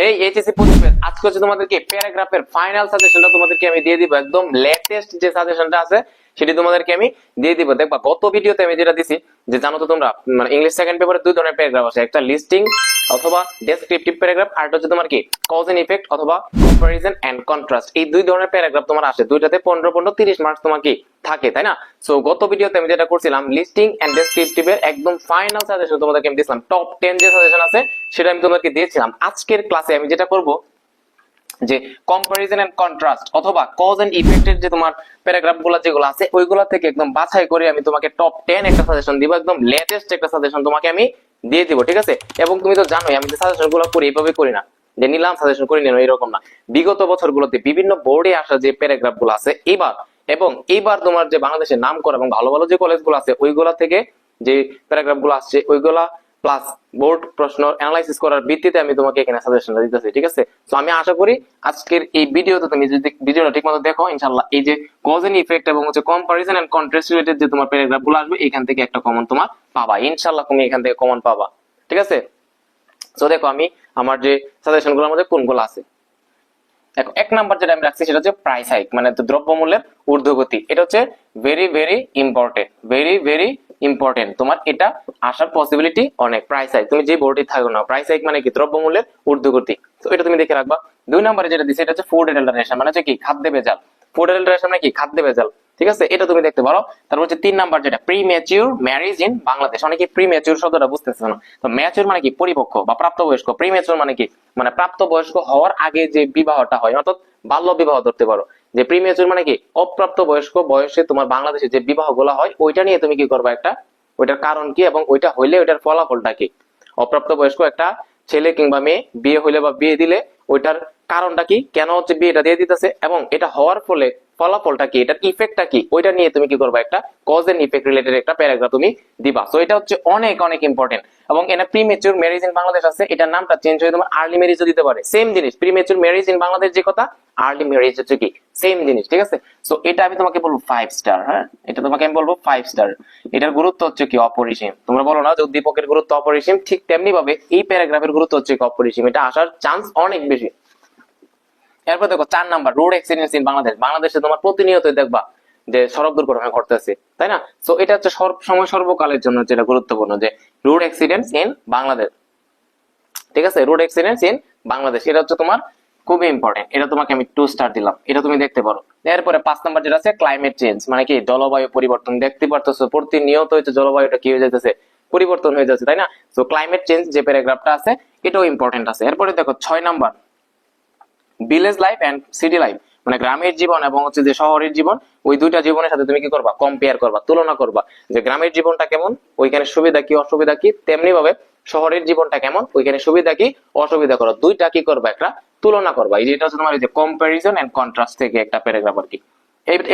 হেই HSC position আজকে হচ্ছে তোমাদেরকে প্যারাগ্রাফের ফাইনাল সাজেশনটা তোমাদেরকে আমি দিয়ে দিব, একদম লেটেস্ট যে সাজেশনটা আছে, সেটি তোমাদেরকে আমি দিয়ে দিব। দেখবা, গত ভিডিওতে আমি যেটা দিছি, যে জানো তো তোমরা মানে ইংলিশ সেকেন্ড পেপারে দুই ধরনের প্যারাগ্রাফ আছে, একটা লিস্টিং অথবা ডেসক্রিপটিভ প্যারাগ্রাফ আর হচ্ছে তোমার কি? কজ এন্ড ইফেক্ট অথবা কম্পারিজন এন্ড কন্ট্রাস্ট এই দুই ধরনের প্যারাগ্রাফ তোমার আসে। দুইটাতে পনেরো পনেরো, তিরিশ মার্কস তোমার কি থাকে, তাই না? সো গত ভিডিওতে আমি যেটা করছিলাম লিস্টিং এন্ড ডেসক্রিপটিভের একদম ফাইনাল সাজেশন তোমাদেরকে আমি দিয়েছিলাম। টপ টেন যে সাজেশন আছে, সেটা আমি তোমাদেরকে দিয়েছিলাম। আজকের ক্লাসে আমি যেটা করব, যে কম্পারিজন এন্ড কন্ট্রাস্ট অথবা কজ এন্ড ইফেক্টের যে তোমার প্যারাগ্রাফগুলো যেগুলো আছে, ওইগুলা থেকে একদম বাছাই করে আমি তোমাকে টপ টেন একটা সাজেশন দিব। একদম লেটেস্ট একটা সাজেশন তোমাকে আমি দিয়ে দিব, ঠিক আছে? এবং তুমি তো জানোই, আমি সাজেশনগুলো করি, এইভাবে করি না। যে নিলাম সাজেশন করি নিলাম এরকম না। বিগত বছরগুলোতে বিভিন্ন বোর্ডে আসা যে প্যারাগ্রাফগুলো আছে এবার এবং এইবার তোমার যে বাংলাদেশের নাম করা এবং ভালো ভালো যে কলেজগুলো আছে, ওইগুলা থেকে যে প্যারাগ্রাফগুলো আসছে, ওইগুলা প্লাস বোর্ড প্রশ্ন অ্যানালাইসিস করার ভিত্তিতে আমি তোমাকে এখানে সাজেশনটা দিতেছি, ঠিক আছে? তো আমি আশা করি আজকের এই ভিডিওতে তুমি যদি ভিডিওটা ঠিকমতো দেখো, ইনশাআল্লাহ এই যে কজ এন্ড ইফেক্ট এবং হচ্ছে কম্পারিজন এন্ড কন্ট্রাস্ট রিলেটেড যে তোমার প্যারাগ্রাফগুলো আসবে, এখান থেকে একটা কমন তোমার পাবা। ইনশাআল্লাহ তুমি এখান থেকে কমন পাবা, ঠিক আছে? তো দেখো আমি আমার যে সাজেশনগুলোর মধ্যে কোনগুলো আছে? দেখো, এক নাম্বার যেটা আমি রাখছি সেটা হচ্ছে প্রাইস হাইক মানে দ্রব্যমূল্যের ঊর্ধ্বগতি। এটা হচ্ছে very very important very very important তোমার এটা আসার পসিবিলিটি অনেক। প্রাইস হাইক তুমি যে বোর্ডে থাকো না প্রাইস হাইক মানে কি? দ্রব্যমূল্যের ঊর্ধ্বগতি। তো এটা তুমি দেখে রাখবা। দুই নম্বরে যেটা দিচ্ছে এটা হচ্ছে ফুড অ্যাডাল্টারেশন মানে হচ্ছে কি? খাদ্য ভেজাল। ফুড অ্যাডাল্টারেশন মানে কি? খাদ্য ভেজাল। ঠিক আছে? এটা তুমি দেখতে পারো। তারপর হচ্ছে তিন নাম্বার যেটা premature marriage in Bangladesh অনেকে প্রি ম্যাচিউর শব্দটা বুঝতেছে না। তো ম্যাচিউর মানে কি? পরিপক্ক বা প্রাপ্তবয়স্ক। প্রি ম্যাচিউর মানে কি? মানে প্রাপ্তবয়স্ক হওয়ার আগে যে বিবাহটা হয়, অর্থাৎ বাল্য বিবাহ ধরতে পারো। যে প্রি ম্যাচিউর মানে কি? অপ্রাপ্ত বয়স্ক বয়সে তোমার বাংলাদেশে যে বিবাহ বলা হয়, ওইটা নিয়ে তুমি কি করবা একটা? ওইটার কারণ কি এবং ওইটা হইলে ওইটার ফলাফলটা কি? অপ্রাপ্ত বয়স্ক একটা ছেলে কিংবা মেয়ে বিয়ে হইলে বা বিয়ে দিলে ওইটার কারণটা কি? কেন হচ্ছে বিয়েটা দিয়ে দিতেছে? এবং এটা হওয়ার ফলে ফলাফলটা কি? এটার ইফেক্টটা কি? ওইটা নিয়ে তুমি কি করবা? একটা কজ এন্ড ইফেক্ট রিলেটেড একটা প্যারাগ্রাফ তুমি দিবা। সো এটা হচ্ছে অনেক অনেক ইম্পর্টেন্ট এবং এনে প্রিমেচুর ম্যারেজ ইন বাংলাদেশ আছে। এটার নামটা চেঞ্জ হয়ে তোমার আর্লি ম্যারেজও দিতে পারে। সেম জিনিস প্রিমেচুর ম্যারেজ ইন বাংলাদেশ যে কথা আর্লি ম্যারেজ হচ্ছে কি? সেম জিনিস, ঠিক আছে? সো এটা আমি তোমাকে বলব ফাইভ স্টার হ্যাঁ? এটা তোমাকে আমি বলব ফাইভ স্টার এটার গুরুত্ব হচ্ছে কি? অপরিসীম। তোমরা বলো না যে উদ্দীপকের গুরুত্ব অপরিসীম? ঠিক তেমনি ভাবে এই প্যারাগ্রাফের গুরুত্ব হচ্ছে কি অপরিসীম? এটা আসার চান্স অনেক বেশি। এরপর দেখো চার number road accident in Bangladesh. বাংলাদেশে তোমার প্রতিনিয়ত দেখবা যে সড়ক দুর্ঘটনা ঘটতেছে, তাই না? সো এটা হচ্ছে সর্ব, সময় সর্বকালের জন্য যেটা গুরুত্বপূর্ণ যে রোড অ্যাক্সিডেন্টস ইন বাংলাদেশ। ঠিক আছে? Road accidents in Bangladesh. এটা হচ্ছে তোমার খুবই ইম্পর্টেন্ট এটা তোমাকে আমি টু স্টার দিলাম। এটা তুমি দেখতে পারো। এরপরে পাঁচ নাম্বার যেটা আছে ক্লাইমেট চেঞ্জ মানে কি? জলবায়ু পরিবর্তন। দেখতে পারতেছো প্রতিনিয়ত হচ্ছে জলবায়ুটা কি হয়ে যাইতেছে? পরিবর্তন হয়ে যাচ্ছে, তাই না? সো ক্লাইমেট চেঞ্জ যে প্যারাগ্রাফটা আছে, এটাও ইম্পর্টেন্ট আছে। এরপরে দেখো, ছয় number. Village life and city life মানে গ্রামের জীবন এবং হচ্ছে যে শহরের জীবন, ওই দুইটা জীবনের সাথে তুমি কি করবা? কম্পেয়ার করবা, তুলনা করবা যে গ্রামের জীবনটা কেমন, ওইখানে সুবিধা কি, অসুবিধা কি, তেমনি ভাবে শহরের জীবনটা কেমন, ওইখানে সুবিধা কি, অসুবিধা করো। দুইটা কি করবা একটা? তুলনা করবা। এই যে এটা হচ্ছে তোমার যে কম্পারিজন এন্ড কন্ট্রাস্ট থেকে একটা প্যারাগ্রাফ আর কি।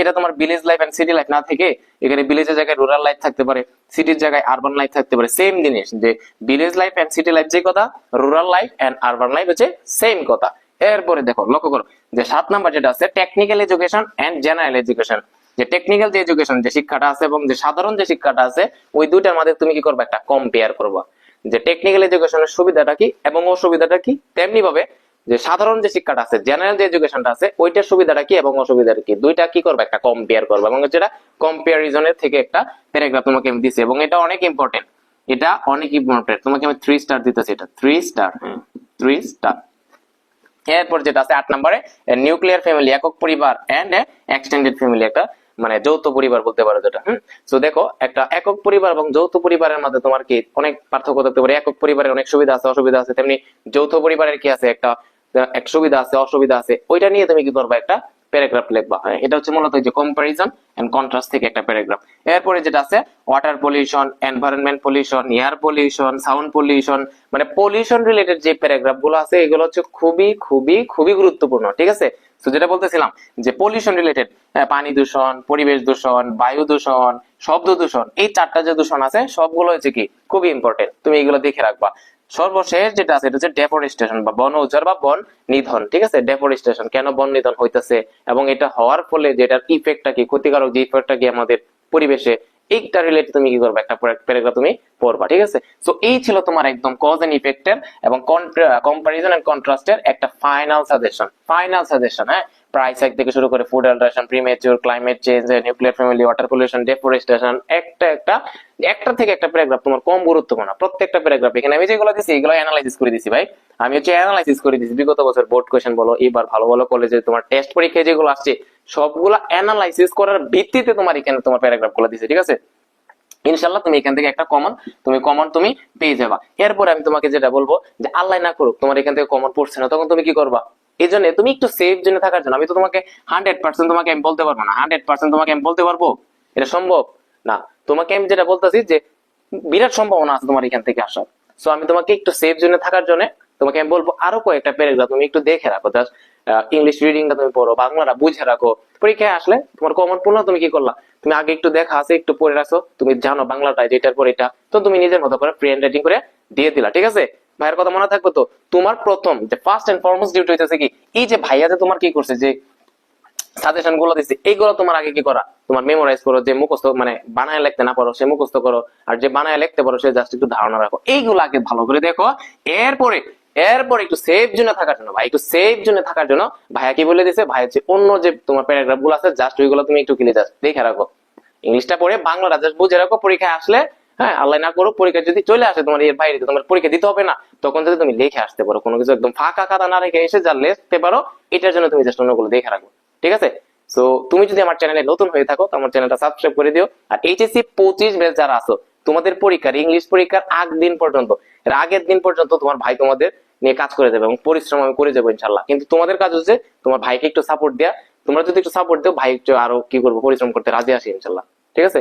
এটা তোমার village life and city life না থেকে এখানে ভিলেজের জায়গায় রুরাল লাইফ থাকতে পারে সিটির জায়গায় আরবান লাইফ থাকতে পারে সেম জিনিস। যে village life and city life যে কথা rural life and urban life হচ্ছে সেম কথা। এরপরে দেখো লক্ষ্য করো যে সাত নাম্বার যেটা আছে technical education and general education যে টেকনিক্যাল যে এডুকেশন যে শিক্ষাটা আছে এবং যে সাধারণ যে শিক্ষাটা আছে ওই দুইটার মধ্যে তুমি কি করবে একটা কম্পেয়ার করবা। যে টেকনিক্যাল এডুকেশনের সুবিধাটা কি এবং অসুবিধাটা কি? তেমনি ভাবে যে সাধারণ যে শিক্ষাটা আছে জেনারেল যে এডুকেশনটা আছে ওইটার সুবিধাটা কি এবং অসুবিধাটা কি? দুইটা কি করবে একটা কম্পেয়ার করবে এবং যেটা কম্পেয়ারিজনের থেকে একটা প্যারাগ্রাফ তোমাকে আমি দিছি এবং এটা অনেক ইম্পর্টেন্ট এটা অনেক ইম্পর্টেন্ট তোমাকে আমি থ্রি স্টার দিতেছি এটা। থ্রি স্টার থ্রি স্টার এরপর যেটা আছে আট নম্বরে নিউক্লিয়ার ফ্যামিলি একক পরিবার এন্ড এক্সটেন্ডেড ফ্যামিলি একটা মানে যৌথ পরিবার বলতে পারো যেটা, হুম? তো দেখো, একটা একক পরিবার এবং যৌথ পরিবারের মধ্যে তোমার কি অনেক পার্থক্য থাকতে পারে, একক পরিবারের অনেক সুবিধা আছে, অসুবিধা আছে, তেমনি যৌথ পরিবারের কি আছে, একটা এক সুবিধা আছে, অসুবিধা আছে, ওইটা নিয়ে তুমি কি করবে একটা প্যারাগ্রাফ লিখবা। হ্যাঁ এটা হচ্ছে মূলত যে কম্পারিজন এন্ড কন্ট্রাস্ট থেকে একটা প্যারাগ্রাফ এরপরে যেটা আছে water pollution environment pollution air pollution sound pollution মানে পলিউশন রিলেটেড যে প্যারাগ্রাফগুলো আছে, এগুলো হচ্ছে খুবই খুবই খুবই গুরুত্বপূর্ণ, ঠিক আছে? তো যেটা বলতেছিলাম যে পলিউশন রিলেটেড পানি দূষণ, পরিবেশ দূষণ, বায়ু দূষণ, শব্দ দূষণ, এই চারটা যে দূষণ আছে, সবগুলো হচ্ছে কি খুবই ইম্পর্টেন্ট তুমি এগুলো দেখে রাখবা। সর্বশেষ যেটা আছে, এটা হচ্ছে ডেফরেস্টেশন বা বন উজাড় বা বন নিধন, ঠিক আছে? ডেফরেস্টেশন কেন বন নিধন হইতেছে? এবং এটা হওয়ার ফলে যেটার ইফেক্টটা কি, ক্ষতিকারক যে ইফেক্টটা কি আমাদের পরিবেশে, এইটা রিলেটেড তুমি কি করবে? একটা প্যারাগ্রাফ তুমি পড়বা, ঠিক আছে? সো এই ছিল তোমার একদম কজ এন্ড ইফেক্টের এবং কম্পারিজন এন্ড কন্ট্রাস্টের একটা ফাইনাল সাজেশন ফাইনাল সাজেশন হ্যাঁ? প্রাইস এক থেকে শুরু করে food adulteration premature climate change nuclear family water pollution deforestation একটা একটা একটা থেকে একটা প্যারাগ্রাফ তোমার কম গুরুত্বপূর্ণ। প্রত্যেকটা প্যারাগ্রাফ এখানে আমি যেগুলো দিছি, এগুলো অ্যানালাইসিস করে দিছি ভাই। আমি হচ্ছে অ্যানালাইসিস করে দিছি, বিগত বছর বোর্ড কোয়েশ্চেন বলো, এবার ভালো ভালো কলেজে তোমার টেস্ট পরীক্ষায় যেগুলো আসছে, সবগুলো অ্যানালাইসিস করার ভিত্তিতে তোমার এখানে তোমার প্যারাগ্রাফগুলো দিছে, ঠিক আছে? ইনশাল্লাহ তুমি এখান থেকে একটা কমন তুমি কমন তুমি পেয়ে যাবা। এরপরে আমি তোমাকে যেটা বলব, যে আল্লাহ না করুক, তোমার এখান থেকে কমন পড়ছে না, তখন তুমি কি করবা? এই জন্য তুমি একটু সেফ জন্য থাকার জন্য। আমি তো তোমাকে হান্ড্রেড পার্সেন্ট তোমাকে আমি বলতে পারব না। হান্ড্রেড পার্সেন্ট তোমাকে আমি বলতে পারব? এটা সম্ভব? না। তোমাকে আমি যেটা বলতেছি যে বিরাট সম্ভাবনা আছে তোমার এখান থেকে আসার। সো আমি তোমাকে একটু সেফ জন্য থাকার জন্য তোমাকে আমি বলব আরও কয়েকটা প্যারাগ্রাফ তুমি একটু দেখে রাখো। জাস্ট ইংলিশ রিডিংটা তুমি পড়ো, বাংলাটা বুঝে রাখো। পরীক্ষায় আসলে তোমার কমন পড়ল তুমি কি করলা? তুমি আগে একটু দেখা আছে, একটু পড়ে রাখো তুমি জানো বাংলাটা যেটার পর এটা। তো তুমি নিজের মতো করে হ্যান্ড রাইটিং করে দিয়ে দিলা, ঠিক আছে? ভাইয়ের কথা মনে থাকবে তো? তোমার প্রথম, যে ফার্স্ট এন্ড ফরমোস্ট ডিউটি হইতেছে কি, এই যে ভাইয়া যে তোমার কি করছে, যে সাজেশনগুলো দিচ্ছে এইগুলো তোমার আগে কি করা? তোমার মেমোরাইজ করো, যে মুখস্থ মানে বানায় লিখতে না পারো, সে মুখস্থ করো, আর যে বানায় লিখতে পারো, সে জাস্ট একটু ধারণা রাখো। এইগুলো আগে ভালো করে দেখো। এরপরে এরপরে একটু সেফ জন্য থাকার জন্য, ভাই, একটু সেফ জন্য থাকার জন্য ভাইয়া কি বলে দিছে? ভাইয়া যে অন্য যে তোমার প্যারাগ্রাফগুলো আছে জাস্ট ওইগুলো তুমি একটু কিনে জাস্ট দেখে রাখো। ইংলিশটা পড়ে বাংলাটা জাস্ট বুঝে রাখো, পরীক্ষায় আসলে হ্যাঁ আল্লাহ না করো পরীক্ষা যদি চলে আসে তোমার এর বাইরে তোমার পরীক্ষা দিতে হবে না। তখন যদি তুমি লিখে আসতে পারো, কোনো কিছু একদম ফাঁকা খাতা না রেখে এসে যা লিখতে পারো, এটার জন্য তুমি জাস্ট অন্যগুলো দেখে রাখো। ঠিক আছে? সো তুমি যদি আমার চ্যানেলে নতুন হয়ে থাকো, আমার চ্যানেলটা সাবস্ক্রাইব করে দিও। আর এইচএসসি পঁচিশ ব্যাচ যারা আছো, তোমাদের পরীক্ষার ইংলিশ পরীক্ষার আগ দিন পর্যন্ত, এর আগের দিন পর্যন্ত তোমার ভাই তোমাদের নিয়ে কাজ করে দেবে এবং পরিশ্রম আমি করে যাব ইনশাল্লাহ কিন্তু তোমাদের কাজ হচ্ছে, তোমার ভাইকে একটু সাপোর্ট দেওয়া তোমরা যদি একটু সাপোর্ট দাও, ভাই একটু আরও কি করব, পরিশ্রম করতে রাজি আসি ইনশাল্লাহ ঠিক আছে?